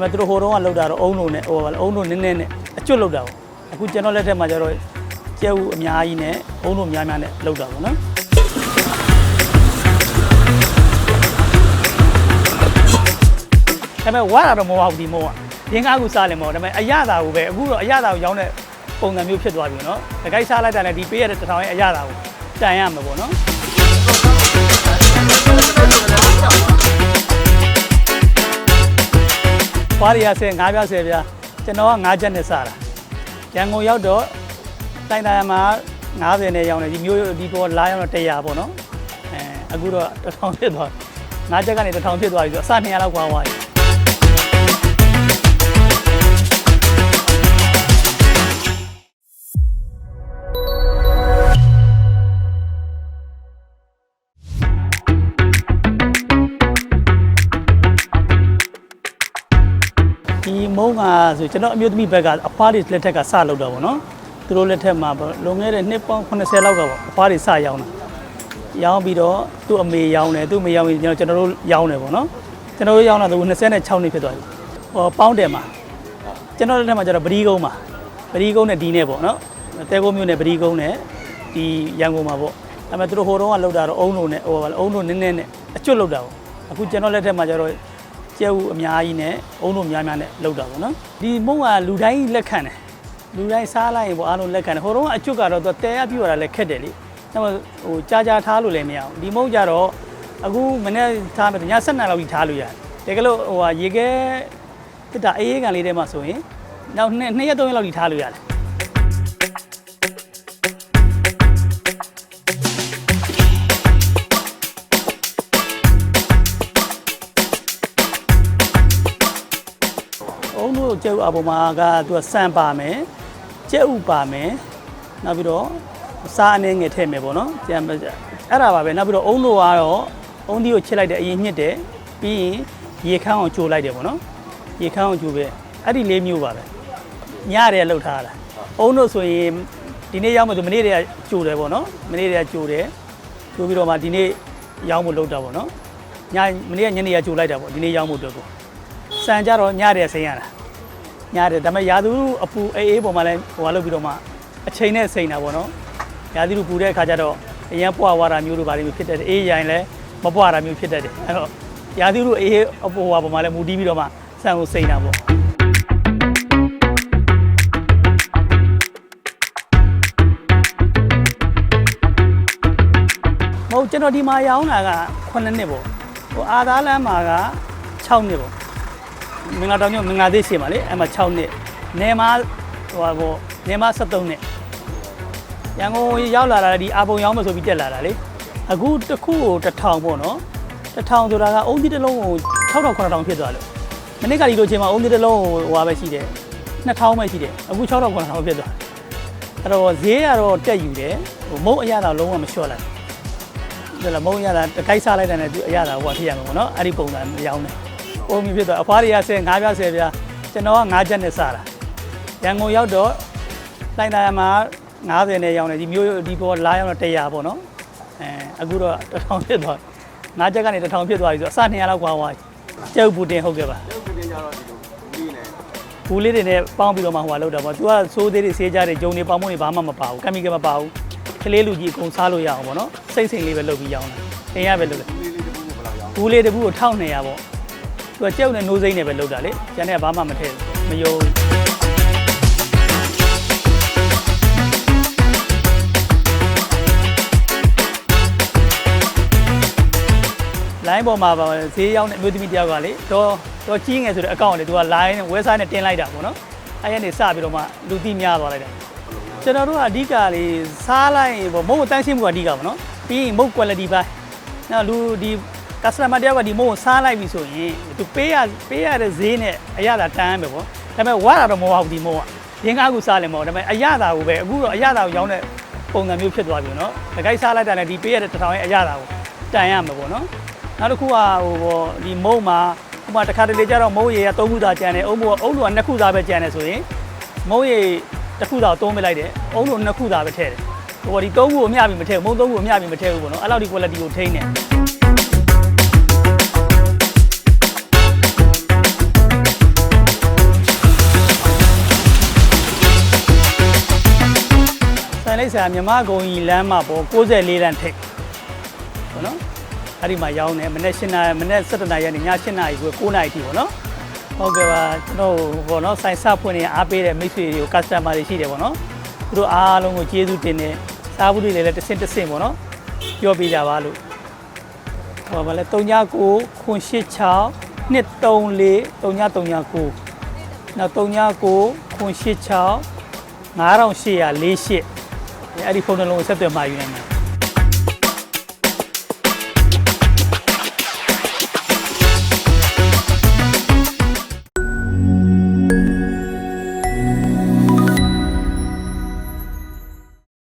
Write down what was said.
ပေမဲ့သူတို့ဟိုတုန်းကလောက်တာတော့အုံလုံးနဲ့ဟိုအုံလုံးနည်းနည်းနဲ့အကျွတ်လောက်တာပေါ့အခုကျွန်တော်လက်ထက်မှာကျတော့ကျဲဥအများကြီးနဲ့အုံလုံးများများနဲ့လောက်တာပေါ့နော်ဒါပေမဲ့ဝါတာတော့မဟုတ်ဘူးဒီမိုးကရင်းကားကူစားလည်းမဟုတ်ဒါပေမဲ့အရသာကိုပဲအခုတော့အရသာကိုရောင်းတဲ့ပုံစံမျိုးဖြစ်သွားပြီနော်တခိုက်စားလိုက်တာလည်းဒီပေးရတဲ့တစ်ထောင်ရဲ့အရသာကိုတန်ရမှာပေါ့နော် ဖွားရီယာဆယ်ငါးပြားဆယ်ပြားကျွန်တော်ကငါးချက်နဲ့စတာရန်ကုန်ရောက်တော့တိုင်တိုင်မှာ90နဲ့ရောင်းတယ်ဒီမျိုးဒီပေါ်လာရောက်တော့100ပေါ့နော်အဲအခုတော့1000ဖြစ်သွားငါးချက်ကနေ1000ဖြစ်သွားပြီဆိုအစ200လောက်ခွာသွားပြီ ဒီမုံကဆိုကျွန်တော်အမျိုးသမီးဘက်ကအဖွားတွေလက်ထက်ကစလောက်တော့ဗောနော်သူတို့လက်ထက်မှာဗောလွန်ခဲ့တဲ့နှစ်ပေါင်း80လောက်ကဗောအဖွားတွေစရောင်းတာရောင်းပြီးတော့သူ့အမေရောင်းတယ်သူ့အမေရောင်းပြီးကျွန်တော်တို့ရောင်းတယ်ဗောနော်ကျွန်တော်တို့ရောင်းတာသူ26နှစ်ဖြစ်သွားပြီဟောပေါင်းတယ်မှာကျွန်တော်လက်ထက်မှာကျတော့ပရီးကုန်းမှာပရီးကုန်းနဲ့ဒီနဲ့ဗောနော်တဲကုန်းမျိုးနဲ့ပရီးကုန်းနဲ့ဒီရန်ကုန်မှာဗောဒါပေမဲ့သူတို့ဟိုတုန်းကလောက်တာတော့အုံလုံးနဲ့ဟိုအုံလုံးနည်းနည်းနဲ့အကျွတ်လောက်တာဗောအခုကျွန်တော်လက်ထက်မှာကျတော့ ကျဲဥအများကြီးနဲ့အုံတို့များများနဲ့လောက်တာပေါ့နော်ဒီမုံကလူတိုင်းလက်ခံတယ်လူတိုင်းစားလိုက်ရင်ပေါ့အားလုံးလက်ခံတယ်ဟိုတုန်းကအကျွတ်ကတော့သူတဲရပြူရတာလည်းခက်တယ်လေဒါမှဟိုကြာကြာထားလို့လည်းမရအောင်ဒီမုံကြတော့အခုမနေ့ထားမယ်ည7နာရီလောက်ကြီးထားလို့ရတယ်တကယ်လို့ဟိုဟာရေခဲတစ်တာအေးအေးကန်လေးထဲမှာဆိုရင်နောက်နှစ်နှစ်ရက်သုံးရက်လောက်ကြီးထားလို့ရတယ် အုံတို့ကျဲဥအပေါ်မှာကသူကစံပါမယ်ကျဲဥပါမယ်နောက်ပြီးတော့စားအနေငယ်ထည့်မယ်ပေါ့နော်ကျန်အဲ့ဒါပါပဲနောက်ပြီးတော့အုံတို့ကတော့အုံဒီကိုချစ်လိုက်တဲ့အရင်ညှစ်တယ်ပြီးရင်ရေခမ်းအောင်ကြိုလိုက်တယ်ပေါ့နော်ရေခမ်းအောင်ကြိုပဲအဲ့ဒီလေးမျိုးပါပဲညရဲလှုပ်ထားတာအုံတို့ဆိုရင်ဒီနေ့ရောက်မှဆိုမနေ့တည်းကကြိုတယ်ပေါ့နော်မနေ့တည်းကကြိုတယ်ကြိုပြီးတော့မှဒီနေ့ရောက်မှုလှုပ်တာပေါ့နော်ညမနေ့ကညနေကကြိုလိုက်တာပေါ့ဒီနေ့ရောက်မှုအတွက်ကိုစံကြတော့ညရဲစိန်ရတာ ညရဲဒါပေမဲ့ရာသီဥတုအပူအေးအေးပေါ်မှာလဲဟိုဟာလုပ်ပြီးတော့မှအချိန်နဲ့စိန်တာပေါ့နော်ရာသီဥတုပူတဲ့အခါကျတော့အရင်ပွားဝါတာမျိုးလိုပါလိမ့်ဖြစ်တတ်တယ်အေးရိုင်လဲမပွားတာမျိုးဖြစ်တတ်တယ်အဲ့တော့ရာသီဥတုအေးအေးအပူဟွာပေါ်မှာလဲမူတီးပြီးတော့မှစံကိုစိန်တာပေါ့မဟုတ်ကျွန်တော်ဒီမှာရောင်းတာက9နှစ်ပေါ့ဟိုအာသားလမ်းမှာက6နှစ်ပေါ့ မင်္ဂလာတောင်ညမင်္ဂလာသေးရှိမှာလေအဲ့မှာ6နှစ်နေမဟိုဟာပေါ့နေမ73နှစ်ရန်ကုန်ရောက်လာတာဒီအာပုံရောက်မဆိုပြီးတက်လာတာလေအခုတစ်ခုကို1000ပေါ့နော်1000ဆိုတာကအုံးဒီတစ်လုံးကို6000 9000ဖြစ်သွားလို့မနေ့ကဒီလိုချိန်မှာအုံးဒီတစ်လုံးကိုဟိုဟာပဲရှိတယ်2000ပဲရှိတယ်အခု6000 9000ဖြစ်သွားအဲ့တော့ဈေးကတော့တက်ယူတယ်ဟိုမုံအရသာလုံးဝမလျှော့လိုက်ဒါလည်းမုံအရသာတကိုက်စားလိုက်တဲ့နဲ့အရသာဟိုဟာဖြစ်ရမှာပေါ့နော်အဲ့ဒီပုံစံရောင်းတ ယ်ပုံမြင်ဖြစ်သွားအဖွားတွေကဆယ်ငါးပြားဆယ်ပြားကျွန်တော်ကငါးချက်နဲ့စားတာရန်ကုန်ရောက်တော့တိုင်တိုင်မှာ90နဲ့ရောင်းတယ်ဒီမျိုးဒီပေါ်လာရောက်တော့100ပေါ့နော်အဲအခုတော့1000ဖြစ်သွားငါးချက်ကနေ1000ဖြစ်သွားပြီဆိုအစ200လောက်ခွာသွားပြီကျုပ်ပူတင်ဟုတ်ကဲ့ပါရုပ်ကတင်ကြတော့ဒီလိုလေးနဲ့ဘူးလေးတွေနဲ့ပေါင်းပြီးတော့မှဟိုလောက်တာပေါ့သူကစိုးသေးတွေဆေးကြတွေဂျုံတွေပေါင်းမုံတွေဘာမှမပါဘူးကက်မီကယ်မပါဘူးကလေးလူကြီးအကုန်စားလို့ရအောင်ပေါ့နော်စိတ်စိတ်လေးပဲလုပ်ပြီးရောင်းတာတင်ရပဲလုပ်တယ်လေးလေးတပူးကိုဘယ်လောက်ရအောင်ဘူးလေးတစ်ဘူးကို1200ပေါ့ သူကကျုပ်နဲ့နိုးစိမ့်နဲ့ပဲလုပ်တာလေကျန်တဲ့ကဘာမှမထည့်ဘူးမယုံလိုင်းပေါ်မှာပါဈေးရောက်တဲ့အမျိုးသမီးတယောက်ကလေတော့တော့ကြီးငယ်ဆိုတဲ့အကောင့်လေသူက line website နဲ့တင်လိုက်တာပေါ့နော်အဲ့ရနေစပြီးတော့မှလူသိများသွားလိုက်တယ်ကျွန်တော်တို့ကအဓိကလေးစားလိုက်ရင်ပေါ့မုံကိုတန်းရှင်းမှုကအဓိကပေါ့နော်ပြီးရင်မုံ quality ပိုင်းနောက်လူဒီ customer တယောက်ကဒီမုံကိုစားလိုက်ပြီဆိုရင်သူပေးရပေးရတဲ့ဈေးနဲ့အရသာတန်းမယ်ပေါ့ဒါပေမဲ့ဝါတာတော့မဟုတ်ဘူးဒီမုံကရင်းကားကူစားလည်းမဟုတ်ဒါပေမဲ့အရသာကိုပဲအခုတော့အရသာကိုရောင်းတဲ့ပုံစံမျိုးဖြစ်သွားပြီနော်တကိုက်စားလိုက်တာလည်းဒီပေးရတဲ့တစ်ထောင်ရဲ့အရသာကိုတန်ရမှာပေါ့နော်နောက်တစ်ခုကဟိုပေါ့ဒီမုံမှာဥပမာတစ်ခါတလေကျတော့မုံရည်က၃ခုသာကျန်တယ်အုံးမို့အုံးလိုက၂ခုသာပဲကျန်တယ်ဆိုရင်မုံရည်တစ်ခုသာကိုသုံးပလိုက်တယ်အုံးလို၂ခုသာပဲထည့်တယ်ဟိုပေါ့ဒီ၃ခုကိုမျှပြီးမထည့်ဘူးမုံ၃ခုကိုမျှပြီးမထည့်ဘူးပေါ့နော်အဲ့လောက်ဒီ quality ကိုထိန်းတယ် လိပ်စာမြမကုံကြီးလမ်းမှာပေါ့64လမ်းထိပ်ပေါ့နော်အဲ့ဒီမှာရောင်းတယ်မနေ့7နာရီမနေ့7နာရီကနေည7နာရီကို9နာရီထိပေါ့နော်ဟုတ်ကဲ့ပါကျွန်တော်ပေါ့နော်ဆိုင်စဖွင့်နေအားပေးတဲ့မိတ်ဆွေတွေကို customer တွေရှိတယ်ပေါ့နော်သူတို့အားလုံးကိုကျေးဇူးတင်တယ်စားဘူးတွေလည်းတစ်ဆင့်တစ်ဆင့်ပေါ့နော်ပြောပြကြပါလို့ဟောပါလဲ39ခွန်86 234 3939နောက်39ခွန်86 9848 အဲ့ဒီဖုန်းနှလုံးကိုဆက်သွယ်မှာယူနိုင်တယ်